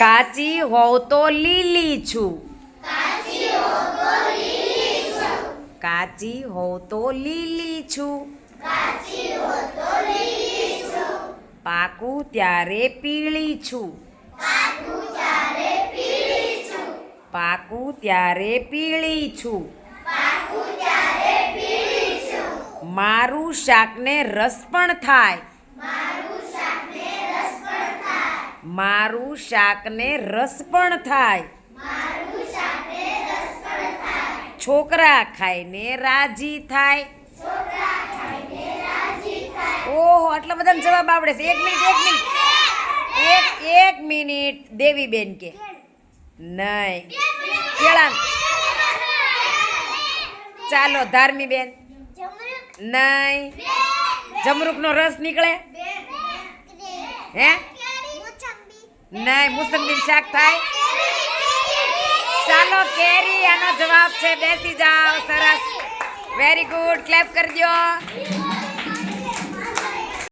કાચી હોવ તો લીલી છું. કાચી હોવ તો લીલી છું. પાકું ત્યારે પીળી છું. પાકું ત્યારે પીળી છું. મારું શાકને રસ પણ થાય. મારું શાકને રસ પણ થાય. છોકરા ખાઈને રાજી થાય. ઓહો આટલા બધા જવાબ આવડે છે. એક મિનિટ એક મિનિટ. એક એક મિનિટ. દેવીબેન કે. નહીં. કેળા ચાલો ધાર્મી બેન નહીં. જમરૂકનો રસ નીકળે? હે? નહીં મુસંબી શાક થાય? ચાલો, કેરી, આનો જવાબ છે, બેસી જાઓ, સરસ. વેરી ગુડ ક્લેપ કરજો.